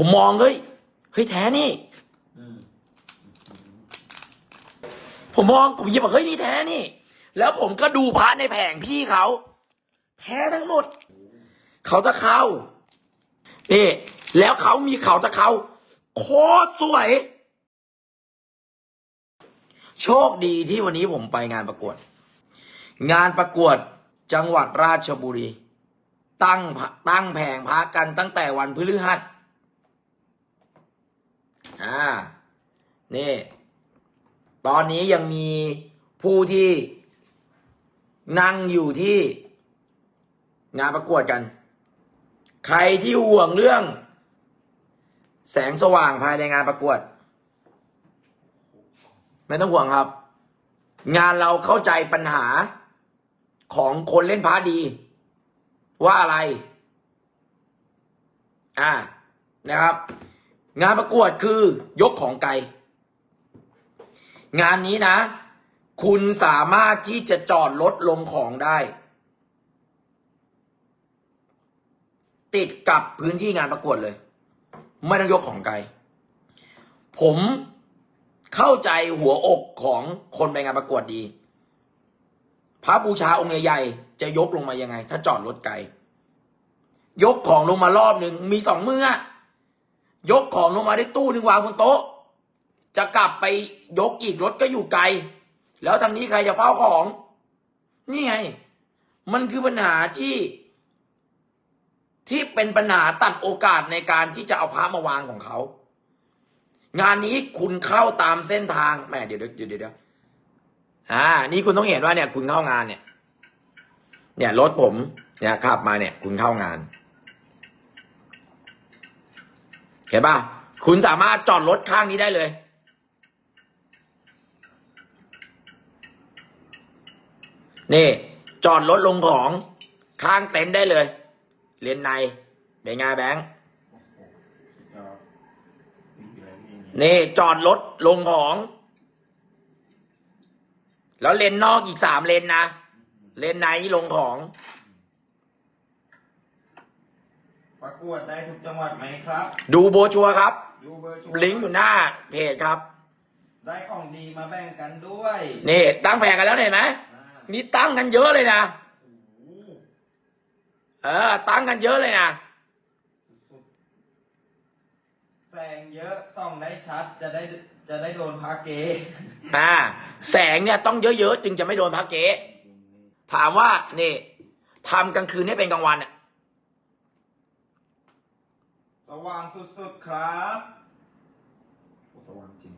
ผมมองเฮ้ยเฮ้ยแท้นี่ผมมองผมยิบบอกเฮ้ยนี่แท้นี่ แล้วผมก็ดูพระในแผงพี่เขา แท้ทั้งหมด เขาจะเข้านี่แล้วเขามีเขาจะเข้าโคตรสวย โชคดีที่วันนี้ผมไปงานประกวด งานประกวดจังหวัดราชบุรี ตั้งตั้งแผงพระกันตั้งแต่วันพฤหัส อ่า นี่ ตอนนี้ยังมีผู้ที่นั่งอยู่ที่งานประกวดกัน ใครที่ห่วงเรื่อง แสงสว่างภายในงานประกวด ไม่ต้องห่วงครับ งานเราเข้าใจปัญหาของคนเล่นพาร์ทดี ว่าอะไร อ่านะครับ งานประกวดคือยกของไกล งานนี้นะ คุณสามารถที่จะจอดรถลงของได้ ติดกับพื้นที่งานประกวดเลย ไม่ต้องยกของไกล ผมเข้าใจหัวอกของคนไปงานประกวดดี พระบูชาองค์ใหญ่ๆจะยกลงมายังไง ถ้าจอดรถไกล ยกของลงมารอบหนึ่งมีสองมือ ยกของลงมาได้ตู้หนึ่งวางบนโต๊ะ จะกลับไปยกอีกรถก็อยู่ไกล แล้วทางนี้ใครจะเฝ้าของ นี่ไง มันคือปัญหาที่ ที่เป็นปัญหาตัดโอกาสในการที่จะเอาพระมาวางของเขา งานนี้คุณเข้าตามเส้นทางแหมเดี๋ยวเดี๋ยวเดี๋ยวเดี๋ยวอ่า นี่คุณต้องเห็นว่าเนี่ย คุณเข้างานเนี่ย เนี่ยรถผม เนี่ยขับมาเนี่ย คุณเข้างาน เห็นป่ะคุณสามารถจอดรถข้างนี้ได้เลย นี่ จอดรถลงของข้างเต็นท์ได้เลย เรียนในเป็นไงแบงค์นี่จอดรถลงของ แล้วเลนนอกอีกสามเลนนะ เลนในลงของ ประกวดได้ทุกจังหวัดไหมครับ ดูโบรชัวร์ครับ ดูเบอร์ชัวร์ลิงก์อยู่หน้าเพจครับ ได้ของดีมาแบ่งกันด้วยนี่ตั้งแผงกันแล้วเห็นไหมอ่านี่ตั้งกันเยอะเลยนะ โอ้โหเออ ตั้งกันเยอะเลยนะ สุดๆแสงเยอะส่องได้ชัดจะได้จะได้โดนพาเกอ่า แสงเนี่ยต้องเยอะๆจึงจะไม่โดนพระเก๊ถามว่านี่ทำกลางคืนให้เป็นกลางวันอะ ส ว่างสุดๆครับโอ้สว่างจริง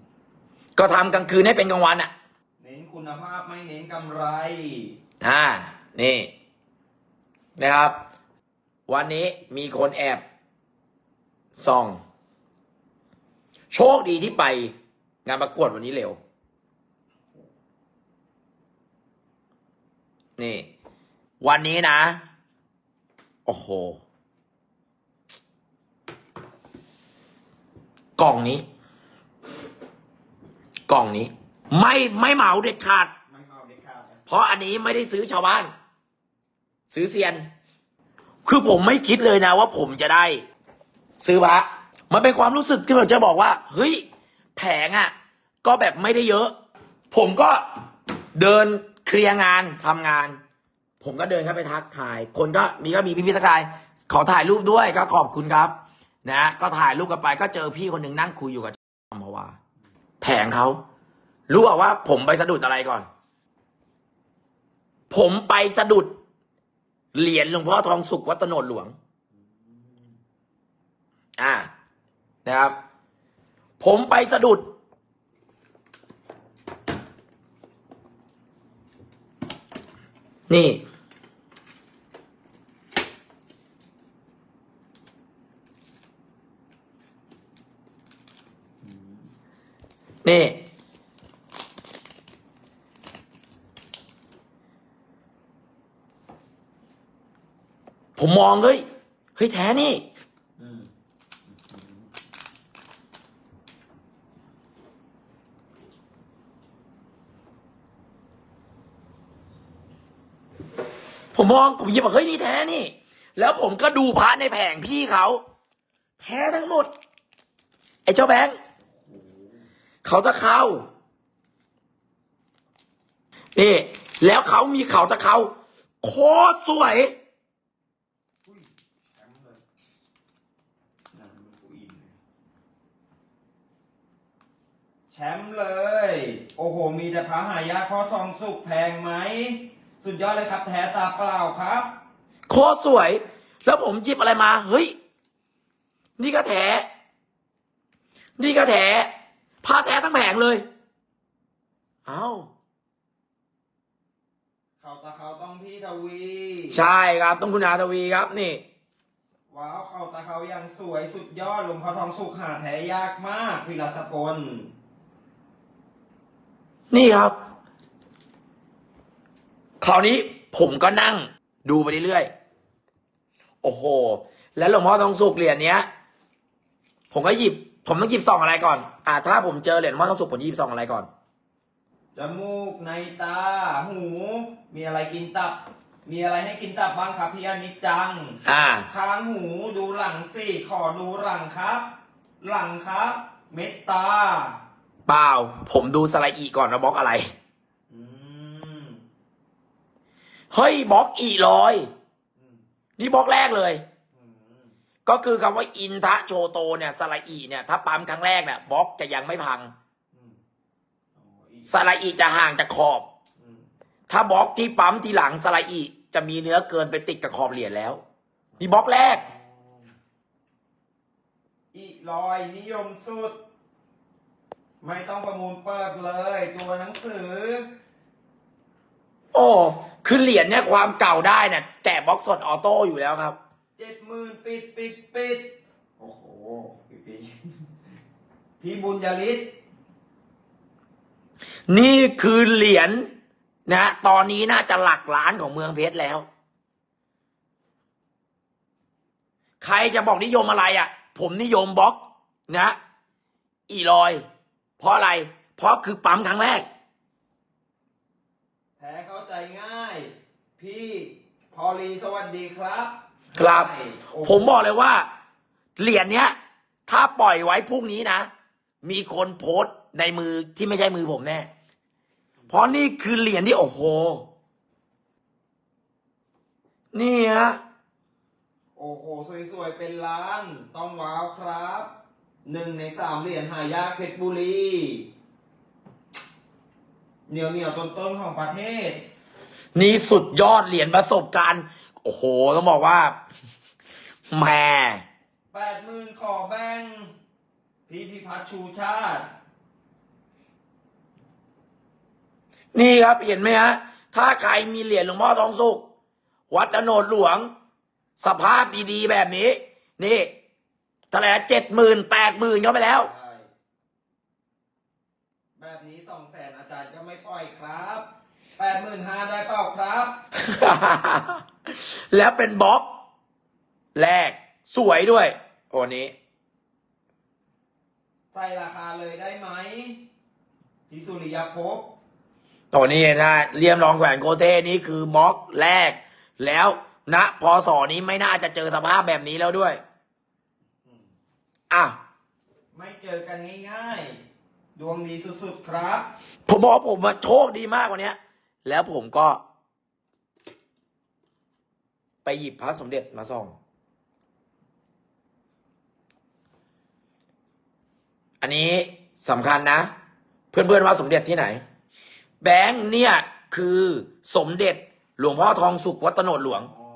ก็ทำกลางคืนให้เป็นกลางวันอะ เน้นคุณภาพไม่เน้นกำไร อ่า นี่ นะครับ วันนี้มีคนแอบส่อง โชคดีที่ไป งานประกวดวันนี้เร็ว นี่ วันนี้นะ โอ้โห กล่องนี้ กล่องนี้ ไม่ไม่เหมาเด็ดขาด ไม่เมาเด็ดขาดนะเพราะอันนี้ไม่ได้ซื้อชาวบ้าน ซื้อเซียน คือผมไม่คิดเลยนะว่าผมจะได้ ซื้อพระมันเป็นความรู้สึกที่ผมจะบอกว่า เฮ้ย แผงอะ่ะ ก็แบบไม่ได้เยอะ ผมก็เดินเคลียร์งานทำงาน ผมก็เดินเข้าไปทักทาย คนก็มีก็มีพี่พี่ทักทาย ขอถ่ายรูปด้วยก็ขอบคุณครับ นะก็ถ่ายรูปกันไปก็เจอพี่คนหนึ่งนั่งคุยอยู่กับอมพวาแผงเขารู้ว่าว่าผมไปสะดุดอะไรก่อน ผมไปสะดุด เหรียญหลวงพ่อทองสุขวัดตโนดหลวง อ่านะครับ ผมไปสะดุด นี่ นี่ ผมมองเฮ้ย เฮ้ยแท้นี่ผมมองผมยิบบอกเฮ้ยนี่แท้นี่ แล้วผมก็ดูพระในแผงพี่เขา แท้ทั้งหมด ไอ้เจ้าแบงค์ เขาจะเข้านี่แล้วเขามีเขาจะเข้าโคตรสวยอุ้ยแชมป์เลยนั่นมันกูอินเลยแชมป์เลย โอ้โห มีแต่พระหายากพ่อซองสุกแพงไหม สุดยอดเลยครับแท้ตาเปล่าครับ โคตรสวย แล้วผมหยิบอะไรมา เฮ้ย นี่ก็แถนี่ก็แถ ผ้าแท้ทั้งแผงเลย เอ้าเขาตาเขาต้องพี่ทวี ใช่ครับ ต้องคุณอาทวีครับนี่ ว้าวเขาตาเขายังสวยสุดยอดหลวงพ่อทองสุกหาแท้ยากมากพี่รัตพลนี่ครับคราวนี้ผมก็นั่งดูไปเรื่อยๆ โอ้โห แล้วหลวงพ่อทองสุกเหรียญเนี้ย ผมก็หยิบ ผมต้องหยิบซองอะไรก่อน อ่าถ้าผมเจอเหรียญหลวงพ่อทองสุกผมหยิบซองอะไรก่อน จมูกในตา หู มีอะไรกินตับ มีอะไรให้กินตับบ้างครับพี่อนิจจัง อ่า ค้างหูดูหลังสิ ขอดูหลังครับ หลังครับ เม็ดตา เปล่า ผมดูสไลด์อีก่อนว่าบล็อกอะไร อืม เฮ้ยบล็อกอีลอย อืม นี่บล็อกแรกเลยอืม ก็คือคำว่าอินทะโชโตเนี่ยสไลด์อีเนี่ยถ้าปั๊มครั้งแรกเนี่ยบล็อกจะยังไม่พังอืมโอ้อีกสไลด์อีจะห่างจากขอบอืมถ้าบล็อกที่ปั๊มทีหลังสไลด์อีจะมีเนื้อเกินไปติดกับขอบเหรียญแล้วนี่บล็อกแรกอีลอยนิยมสุด ไม่ต้องประมูลเปิดเลย ตัวหนังสือ โอ้คือเหรียญเนี่ยความเก่าได้เนี่ยแกะบล็อกสดออโต้อยู่แล้วครับ เจ็ดหมื่นปิดปิดปิดโอ้โหพี่พี่พี่บุญยลิศนี่คือเหรียญนะ ตอนนี้น่าจะหลักล้านของเมืองเพชรแล้ว ใครจะบอกนิยมอะไรอะ่ะ ผมนิยมบล็อกนะ อีลอย เพราะอะไร เพราะคือปั๊มครั้งแรก แท้เข้าใจง่าย พี่พอลีสวัสดีครับ ครับ ใช่โอ้โหผมบอกเลยว่า เหรียญเนี้ย ถ้าปล่อยไว้พรุ่งนี้นะ มีคนโพสต์ในมือที่ไม่ใช่มือผมแน่ เพราะนี่คือเหรียญที่โอ้โห นี่ฮะ โอ้โห สวยๆ เป็นล้าน ต้องว้าวครับหนึ่งในสามเหรียญหายากเพชรบุรี เหนียวเหนียวๆต้นๆของประเทศ นี่สุดยอดเหรียญประสบการณ์ โอ้โหต้องบอกว่าแหม่แปดหมื่นขอแบ่งพี่พิพัฒน์ชูชาติ นี่ครับเห็นไหมฮะ ถ้าใครมีเหรียญหลวงพ่อทองสุขวัดโนดหลวง สภาพดีๆแบบนี้ นี่เท่าไหร่เจ็ดหมื่นแปดหมื่นเข้าไปแล้วใช่แบบนี้สองแสนอาจารย์ก็ไม่ปล่อยครับแปดหมื่นห้าได้เปล่าครับ แล้วเป็นบล็อกแรกสวยด้วย โอ้นี้ ใส่ราคาเลยได้ไหมพี่สุริยภพโอ้นี้นะเรียมรองแขวนโกเต้นี่คือบล็อกแรก แล้วณพศนี้ไม่น่าจะเจอสภาพแบบนี้แล้วด้วยอะไม่เจอกันง่ายๆ ดวงดีสุดๆครับ ผมบอกว่าผมอะโชคดีมากกว่านี้แล้วผมก็ไป หยิบพระสมเด็จมาส่อง อันนี้สำคัญนะ เพื่อนๆว่าสมเด็จที่ไหน แบงค์เนี่ยคือสมเด็จหลวงพ่อทองสุขวัดโนดหลวงอ๋อ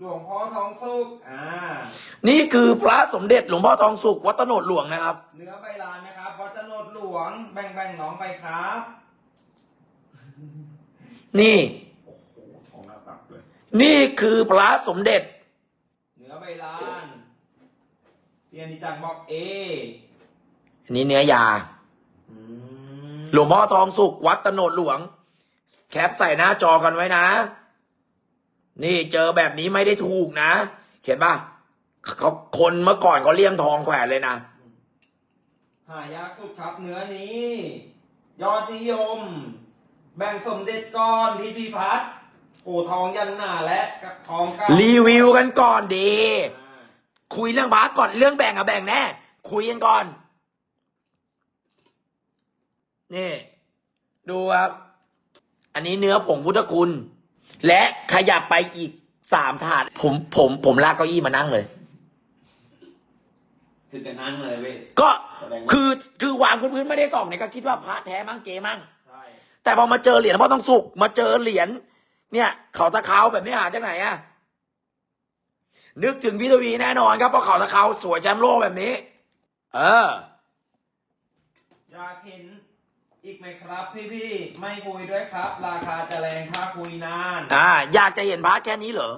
หลวงพ่อทองสุกอ่า นี่คือพระสมเด็จหลวงพ่อทองสุขวัดโนดหลวงนะครับ เนื้อใบลานนะครับวัดจโนดหลวงแบ่งๆน้องไปครับ นี่ นี่คือพระสมเด็จเนื้อใบลานพี่อนิจังบอกเออันนี้เนื้อยา อืมหลวงพ่อทองสุขวัดตโนดหลวง แคปใส่หน้าจอกันไว้นะ นี่เจอแบบนี้ไม่ได้ถูกนะเห็นปะเขาคนเมื่อก่อนเขาเลี่ยมทองแขวนเลยนะ หายากสุดครับเนื้อนี้ ยอดนิยม แบ่งสมเด็จก้อนพี่พิพัฒน์ โอ้ทองยันหนาและกับทองเก้ารีวิวกันก่อนดีอ่าคุยเรื่องพระก่อนเรื่องแบ่งอะแบ่งแน่ คุยกันก่อน นี่ ดูครับ อันนี้เนื้อผงพุทธคุณ และขยับไปอีกสามถาด ผมผมผมลากเก้าอี้มานั่งเลย ถึงจะนั่งเลยเว้ย ก็แสดงว่าคือคือวางพื้นๆไม่ได้ส่องเนี่ยก็คิดว่าพระแท้มั่งเก๋มั่ง ใช่ แต่พอมาเจอเหรียญพ่อต้องสุกมาเจอเหรียญ เนี่ย เขาตะเขาแบบนี้หาจากไหนอะนึกถึงพิทวีแน่นอนครับเพราะเขาตะเขาสวยแชมป์โลกแบบนี้ เอออยากเห็นอีกไหมครับพี่พี่ๆไม่คุยด้วยครับ ราคาจะแรงถ้าคุยนาน อ่า อยากจะเห็นพระแค่นี้เหรอ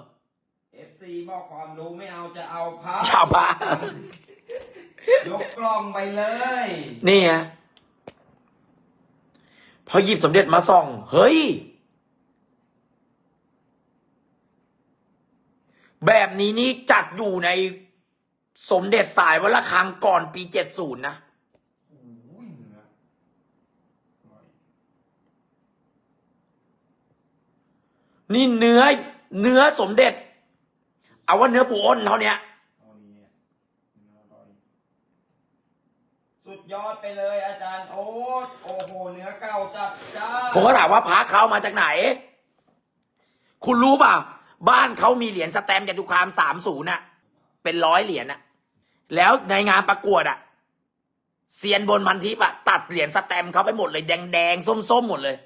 FC บอกความรู้ไม่เอาจะเอาพับชาวบ้านยกกล้องไปเลย นี่ไงพอหยิบสมเด็จมาส่อง เฮ้ย แบบนี้นี่จัดอยู่ในสมเด็จสายวัดระฆังก่อนปีเจ็ดศูนย์นะ โอ้ยเนื้ออร่อยนี่เนื้อ เนื้อสมเด็จ เอาว่าเนื้อปูอ้นเท่าเนี้ย เอานี้เนี่ยเนื้ออร่อยสุดยอดไปเลยอาจารย์โอ๊ตโอ้โหเนื้อเก่าจัดจ้าผมก็ถามว่าพระเขามาจากไหน คุณรู้ป่ะ บ้านเขามีเหรียญสแตมป์จตุคามสามศูนย์ะเป็นร้อยเหรียญอะแล้วในงานประกวดอะเซียนบนพันทิปอะตัดเหรียญสแตมป์เขาไปหมดเลยแดงแดงๆส้มๆหมดเลย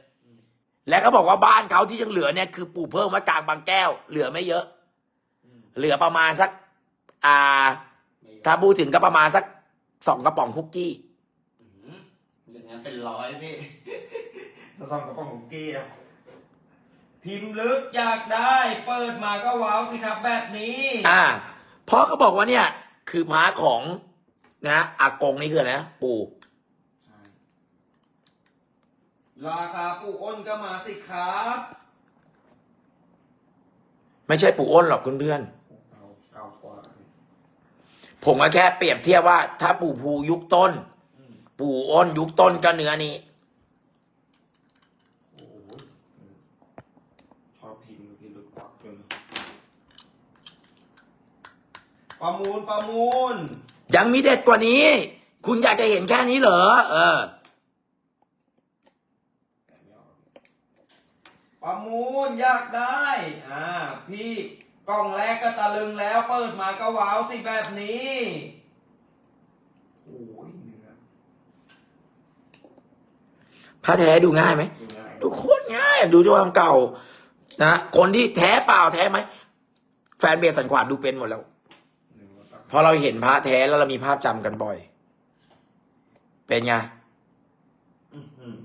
แล้วเขาบอกว่าบ้านเขาที่ยังเหลือเนี่ยคือปู่เพิ่มวัดกลางบางแก้ว เหลือไม่เยอะ เหลือประมาณสัก อ่า ถ้าพูดถึงก็ประมาณสักสองกระป๋องคุกกี้อย่างนั้นเป็นร้อยพี่สองกระป๋องคุกกี้อะ พิมพ์ลึกอยากได้ เปิดมาก็ว้าวสิครับแบบนี้ อ่า เพราะเขาบอกว่าเนี่ย คือพระของนะอากงนี่คืออะไรนะปู่ใช่ราคาปู่อ้นก็มาสิครับ ไม่ใช่ปู่อ้นหรอกเพื่อนเก่าเก่ากว่าๆผมก็แค่เปรียบเทียบว่า ถ้าปู่ภูยุคต้นอืมปู่อ้นยุคต้นก็เนื้อนี้ โอ้โหชอบพิมพ์พิมพ์ลึกกว่าจน ประมูลประมูล ยังมีเด็ดกว่านี้ คุณอยากจะเห็นแค่นี้เหรอ เออ ประมูลอยากได้ อ่า พี่กล่องแรกก็ตะลึงแล้ว เปิดมาก็ว้าวสิแบบนี้โอ้ยเนื้อพระแท้ดูง่ายไหมดูง่ายดูโคตรง่าย ดูด้วยความเก่า นะคนที่แท้เปล่าแท้ไหมแฟนเบสสันขวานดูเป็นหมดแล้วเนื้อตัก พอเราเห็นพระแท้แล้วเรามีภาพจำกันบ่อย เป็นไง อื้อหือ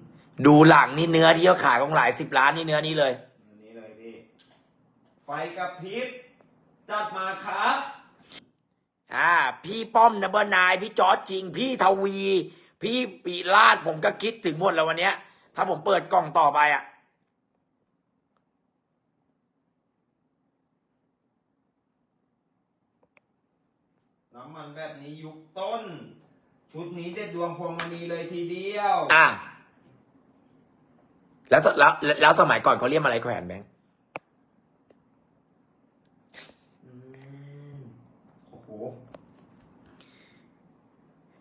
ดูหลังนี่เนื้อที่เขาขายของหลายสิบล้านนี่เนื้อนี้เลย อันนี้เลยพี่ ไฟกระพริบจัดมาครับ อ่า พี่ป้อมนับเบอร์นาย พี่จอร์จจริง พี่ทวี พี่ปิลาดผมก็คิดถึงหมดแล้ววันเนี้ย ถ้าผมเปิดกล่องต่อไปอะ มันแบบนี้ยุคต้น ชุดนี้เด็ดดวงพวงมณีเลยทีเดียว อะแล้วสแล้วแล้วแล้วสมัยก่อนเขาเรียกอะไรแขวนแบงค์อืมโอ้โห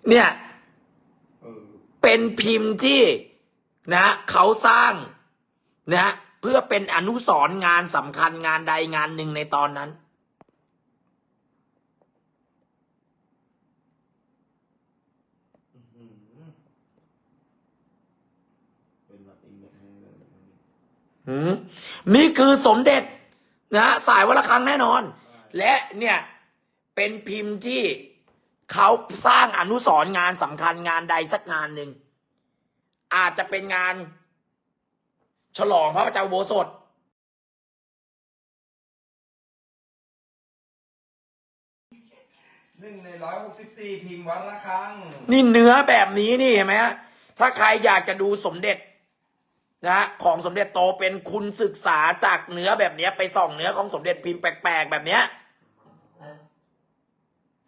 เนี่ย เออ เป็นพิมพ์ที่นะเขาสร้างนะเพื่อเป็นอนุสรณ์งานสำคัญงานใดงานหนึ่งในตอนนั้น อื้อหือเป็นแบบอีกแบบนึงเลย หืม นี่คือสมเด็จนะสายวรคังแน่นอน และเนี่ยเป็นพิมพ์ที่เขาสร้างอนุสรณ์งานสำคัญงานใดสักงานหนึ่ง อาจจะเป็นงาน ฉลองพระเจ้าอุโบสถหนึ่งในร้อยหกสิบสี่พิมพ์วัดละครั้ง นี่เนื้อแบบนี้นี่เห็นไหมฮะถ้าใครอยากจะดูสมเด็จ นะของสมเด็จโตเป็นคุณศึกษาจากเนื้อแบบเนี้ย ไปส่องเนื้อของสมเด็จพิมพ์แปลกๆแบบเนี้ย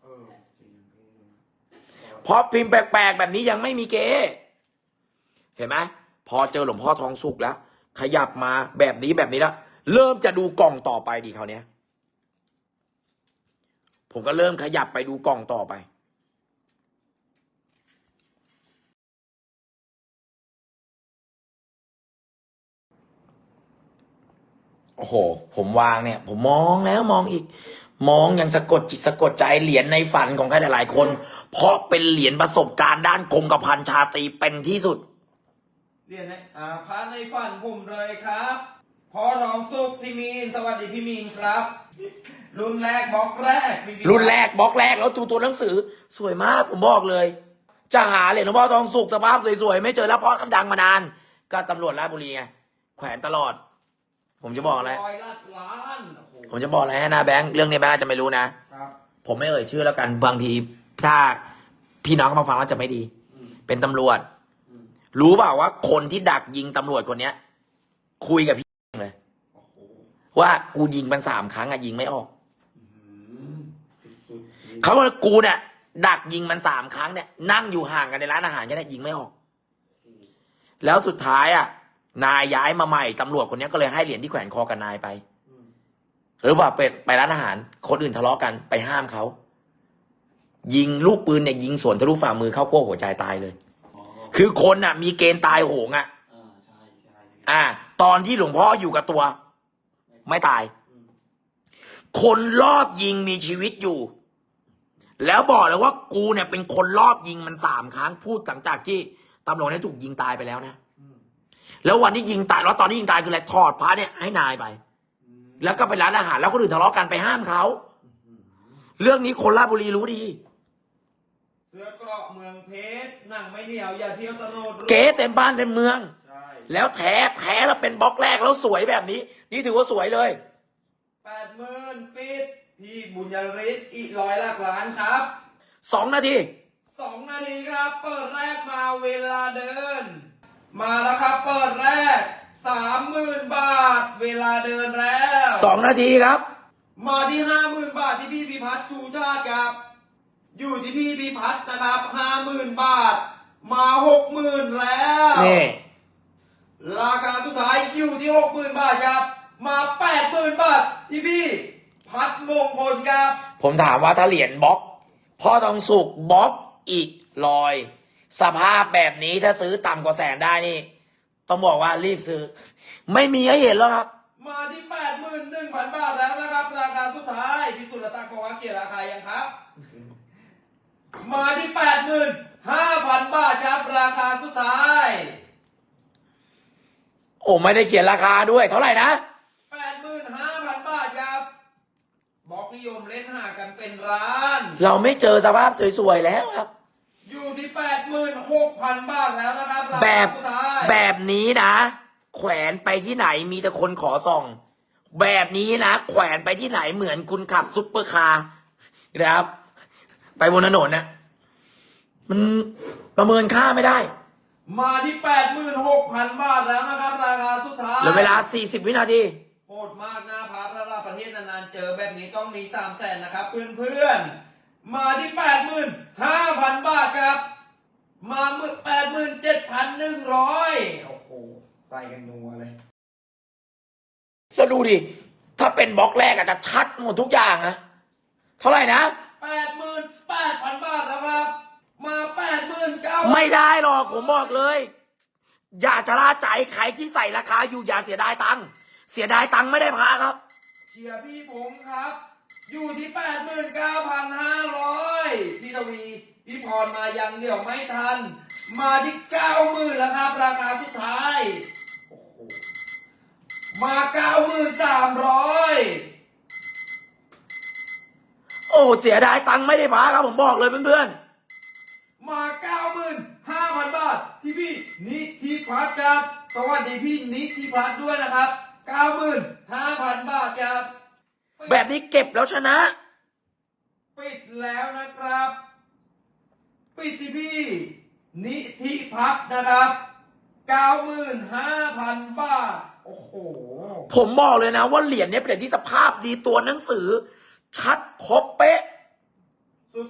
เออจริงพี่เพราะพิมพ์แปลกๆแบบนี้ยังไม่มีเกเห็นไหมพอเจอหลวงพ่อทองสุกแล้ว ขยับมาแบบนี้แบบนี้แล้วเริ่มจะดูกล่องต่อไปดีเขาวเนี้ยผมก็เริ่มขยับไปดูกล่องต่อไป โอ้โห ผมวางเนี่ย ผมมองแล้วมองอีก มองอย่างสะกดจิตสะกดใจเหรียญในฝันของใครหลายๆคน เพราะเป็นเหรียญประสบการณ์ด้านคงกระพันชาตรีเป็นที่สุดเรียนในอ่าพระในฝันผมเลยครับพ่อทองสุขพี่มีนสวัสดีพี่มีนครับ รุ่นแรกบล็อกแรกพี่มีรุ่นแรกบล็อกแรกแล้วดูตัวหนังสือ สวยมากผมบอกเลย จะหาเหรียญหลวงพ่อทองสุกสภาพสวยๆไม่เจอแล้วเพราะดังมานาน ก็ตำรวจราชบุรีไงแขวนตลอด ผมจะบอกอะไรร้อยลัดล้านโอ้โหผมจะบอกอะไรให้นะแบงค์เรื่องนี้แบงค์อาจจะไม่รู้นะ ครับผมไม่เอ่ยชื่อแล้วกันบางทีถ้าพี่น้องเขามาฟังแล้วจะไม่ดี อืมเป็นตำรวจ อืมรู้เปล่าว่าคนที่ดักยิงตำรวจคนเนี้ย คุยกับพี่เลยโอ้โหว่ากูยิงมันสามครั้งอะยิงไม่ออก อืมสุดๆเขาบอกกูเนี่ยดักยิงมันสามครั้งเนี่ยนั่งอยู่ห่างกันในร้านอาหารแค่นี้ยิงไม่ออก แล้วสุดท้ายอะ นายย้ายมาใหม่ตำรวจคนเนี้ยก็เลยให้เหรียญที่แขวนคอกับนายไปอืมหรือว่าไปไปร้านอาหาร คนอื่นทะเลาะกันไปห้ามเขา ยิงลูกปืนเนี่ยยิงสวนทะลุฝ่ามือเข้าขั้วหัวใจตายเลยอ๋อคือคนอะ มีเกณฑ์ตายโหงอะอ่าใช่ใช่อ่า ตอนที่หลวงพ่ออยู่กับตัว ไม่ตายอืมคนรอบยิงมีชีวิตอยู่ แล้วบอกเลยว่ากูเนี่ยเป็นคนรอบยิงมันสามครั้งพูดหลังจากที่ตำรวจเนี่ยถูกยิงตายไปแล้วนะอืม แล้ววันที่ยิงตายแล้วตอนที่ยิงตายคืออะไรถอดพระเนี่ยให้นายไปอืมแล้วก็ไปร้านอาหารแล้วคนอื่นทะเลาะกันไปห้ามเขาอืมเรื่องนี้คนราชบุรีรู้ดี เสื้อเกราะเมืองเพชรหนังไม่เหนียวอย่าเที่ยวตะโนดเก๋เต็มบ้านเต็มเมือง ใช่แล้วแท้แท้แล้วเป็นบล็อกแรกแล้วสวยแบบนี้ นี่ถือว่าสวยเลย แปดหมื่นปิด พี่บุญยฤทธิ์อีกร้อยหลักล้านครับสองนาทีสองนาทีครับ เปิดแรกมาเวลาเดิน มาแล้วครับ เปิดแรกสามหมื่นบาท เวลาเดินแล้วสองนาทีครับ มาที่ห้าหมื่นบาทที่พี่พิพัฒน์ชูชาติครับ อยู่ที่พี่พิพัฒน์นะครับห้าหมื่นบาท มาหกหมื่นแล้วนี่ราคาสุดท้ายอยู่ที่หกหมื่นบาทครับ มาแปดหมื่นบาทที่พี่พัดมงคลครับ ผมถามว่าถ้าเหรียญบล็อกพ่อทองสุกบล็อกอีกลอย สภาพแบบนี้ถ้าซื้อต่ำกว่าแสนได้นี่ ต้องบอกว่ารีบซื้อ ไม่มีให้เห็นแล้วครับ มาที่แปดหมื่นหนึ่งพันบาทแล้วนะครับ ราคาสุดท้ายพี่สุรศักดิ์บอกว่าเกี่ยวราคายังครับ มาที่แปดหมื่นห้าพันบาทครับราคาสุดท้าย โอ้ไม่ได้เขียนราคาด้วย เท่าไหร่นะแปดหมื่นห้าพันบาทครับบอกนิยมเล่นหากันเป็นร้าน เราไม่เจอสภาพสวยๆแล้วครับ อยู่ที่แปดหมื่นหกพันบาทแล้วนะครับราแบคาบสุดท้ายแบบนี้นะ แขวนไปที่ไหนมีแต่คนขอส่อง แบบนี้นะ แขวนไปที่ไหนเหมือนคุณขับซุปเปอร์คาร์นะครับ ไปบนถนนนะมันประเมินค่าไม่ได้ มาที่แปดหมื่นหกพันบาทแล้วนะครับ ราคาสุดท้ายเหลือเวลา 40 วินาที โหดมากนะพาระดับประเทศนานๆเจอแบบนี้ต้องมีสามแสนนะครับเพื่อนๆ มาที่แปดหมื่นห้าพันบาทครับ มาเมื่อแปดหมื่นเจ็ดพันหนึ่งร้อยโอ้โห ใส่กันนัวเลย แล้วดูดิ ถ้าเป็นบล็อกแรกอาจจะชัดหมดทุกอย่างนะเท่าไหร่นะแปดหมื่นแปดพันบาทแล้วครับ มาแปดหมื่นเก้าไม่ได้หรอกผมบอกเลย อย่าชะล่าใจใครที่ใส่ราคาอยู่อย่าเสียดายตังค์ เสียดายตังค์ไม่ได้พาครับ เชียร์พี่ผมครับ อยู่ที่แปดหมื่นเก้าพันห้าร้อยพี่ทวีพี่พรมายังเดี๋ยวไม่ทัน มาที่เก้าหมื่นแล้วครับราคาสุดท้าย มาเก้าหมื่นสามร้อยโอ้เสียดายตังค์ไม่ได้พาครับผมบอกเลยเพื่อนๆ มาเก้าหมื่นห้าพันบาทที่พี่นิธิพัฒน์ครับ สวัสดีพี่นิธิพัฒน์ด้วยนะครับเก้าหมื่นห้าพันบาทครับ แบบนี้เก็บแล้วชนะ ปิดแล้วนะครับ ปิดที่พี่ นิธิพัฒน์นะครับเก้าหมื่นห้าพันบาท โอ้โห ผมบอกเลยนะว่าเหรียญเนี้เป็นเหรียญที่สภาพดีตัวหนังสือ ชัดครบเป๊ะ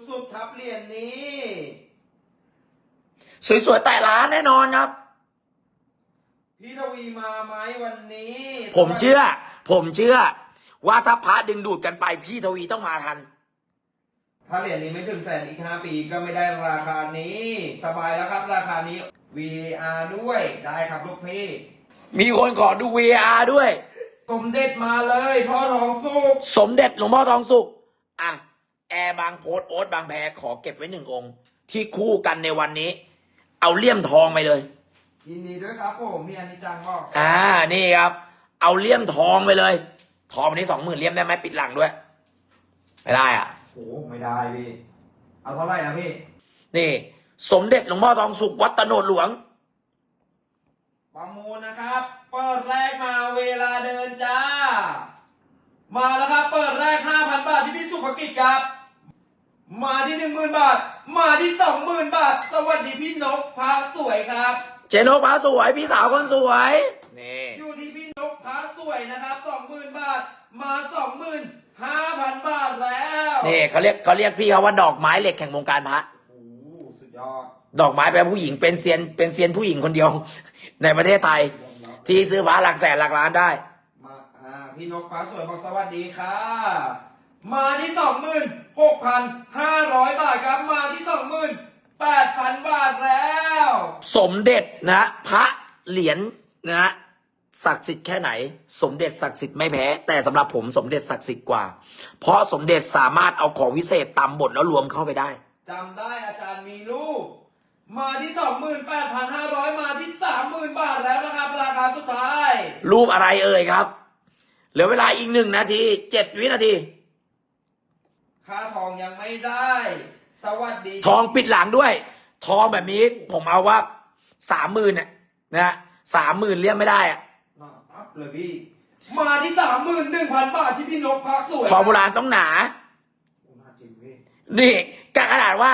สุดๆครับเหรียญนี้ สวยๆแต่ร้านแน่นอนครับ พี่ทวีมาไหมวันนี้ ผมเชื่อ ผมเชื่อ ว่าถ้าพระดึงดูดกันไปพี่ทวีต้องมาทัน ถ้าเหรียญนี้ไม่ถึงแสนอีกห้าปีก็ไม่ได้ราคานี้ สบายแล้วครับ ราคานี้ VR ด้วยได้ครับลูกพี่ มีคนขอดู VR ด้วย สมเด็จมาเลยพ่อทองสุกสมเด็จหลวงพ่อทองสุขอะแอร์บางโพสต์โอ๊ตบางแพขอเก็บไว้หนึ่งองค์ ที่คู่กันในวันนี้ เอาเลี่ยมทองไปเลย ยินดีด้วยครับผมมีอันนี้จังบอกอ่านี่ครับ เอาเลี่ยมทองไปเลย ทองวันนี้สองหมื่นเลี่ยมได้ไหมปิดหลังด้วย ไม่ได้อะโอ้ไม่ได้พี่ เอาเท่าไหร่นะพี่ นี่ สมเด็จหลวงพ่อทองสุขวัดตะโนดหลวง ประมูลนะครับ เปิดแรกมาเวลาเดินจ้า มาแล้วครับ เปิดแรก 5,000 บาทที่พี่สุภกิจครับ มาที่ 10,000 บาท มาที่ 20,000 บาท สวัสดีพี่นกพาสวยครับ เจนกพาสวยพี่สาวคนสวยนี่อยู่ที่ พี่นกพาสวยนะครับ20,000บาท มา25,000บาทแล้วนี่เขาเรียกเขาเรียกพี่เขาว่าดอกไม้เหล็กแห่งวงการพระโอ้โหสุดยอด ดอกไม้แปลผู้หญิงเป็นเซียนเป็นเซียนผู้หญิงคนเดียว ในประเทศไทย ที่ซื้อพระหลักแสนหลักล้านได้ มาอ่าพี่นกฟ้าสวยบอกสวัสดีค่ะ มาที่สองหมื่นหกพันห้าร้อยบาทครับ มาที่สองหมื่นแปดพันบาทแล้ว สมเด็จนะ พระเหรียญนะ ศักดิ์สิทธิ์แค่ไหน สมเด็จศักดิ์สิทธิ์ไม่แพ้ แต่สำหรับผมสมเด็จศักดิ์สิทธิ์กว่า เพราะสมเด็จสามารถเอาของวิเศษตามบทแล้วรวมเข้าไปได้จำได้อาจารย์มีรูปมาที่สองหมื่นแปดพันห้าร้อยมาที่สามหมื่นบาทแล้วนะครับ ราคาสุดท้าย รูปอะไรเอ่ยครับ เหลือเวลาอีกหนึ่งนาทีเจ็ดวินาที ค่าทองยังไม่ได้ สวัสดี ทองปิดหลังด้วย ทองแบบนี้ผมเอาว่าสามหมื่นน่ะนะสามหมื่นเลี้ยงไม่ได้อะน่าอัพ เลยพี่ มาที่สามหมื่นหนึ่งพันบาทที่พี่นกพักสวยทองโบราณต้องหนาโอ้น่าจริงพี่นี่กขนาดว่า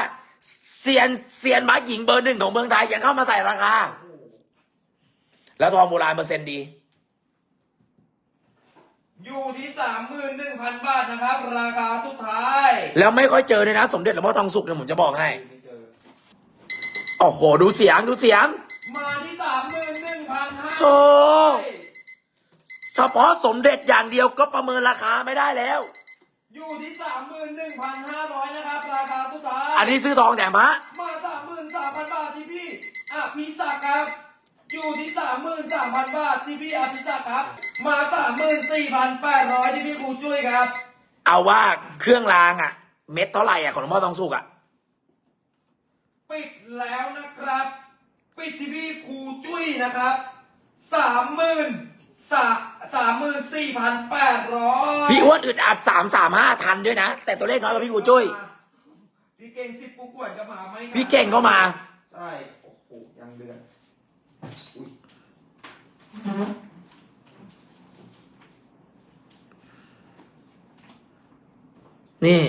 เซียนเซียนม้าหญิงเบอร์หนึ่งของเมืองไทยยังเข้ามาใส่ราคา แล้วทองโบราณเปอร์เซ็นต์ดี อยู่ที่สามหมื่นหนึ่งพันบาทนะครับ ราคาสุดท้าย แล้วไม่ค่อยเจอเลยนะ สมเด็จหลวงพ่อทองสุกเนี่ยผมจะบอกให้ไม่เจอโอ้โห ดูเสียงดูเสียง มาที่สามหมื่นหนึ่งพันห้าโธ่ เฉพาะสมเด็จอย่างเดียวก็ประเมินราคาไม่ได้แล้ว อยู่ที่สามหมื่นหนึ่งพันห้าร้อยนะครับ ราคาสุดท้ายอันนี้ซื้อทองแถมพระมาสามหมื่นสามพันบาทที่พี่อภิศักดิ์ครับ อยู่ที่สามหมื่นสามพันบาทที่พี่อภิศักดิ์ครับ มาสามหมื่นสี่พันแปดร้อยที่พี่ครูจุ้ยครับ เอาว่าเครื่องรางอะเม็ดเท่าไหร่อะของหลวงพ่อทองสุกอะปิดแล้วนะครับ ปิดที่พี่ครูจุ้ยนะครับสามหมื่น สาสามหมื่นสี่พันแปดร้อยพี่อ้วนอึดอัดสามสามห้าทันด้วยนะ แต่ตัวเลขน้อยกว่าพี่กูจุ้ย พี่เก่งสิบปูกวดก็มาไหมพี่เก่งก็มา ใช่ โอ้โห ยังเดือนอุ๊ยนี่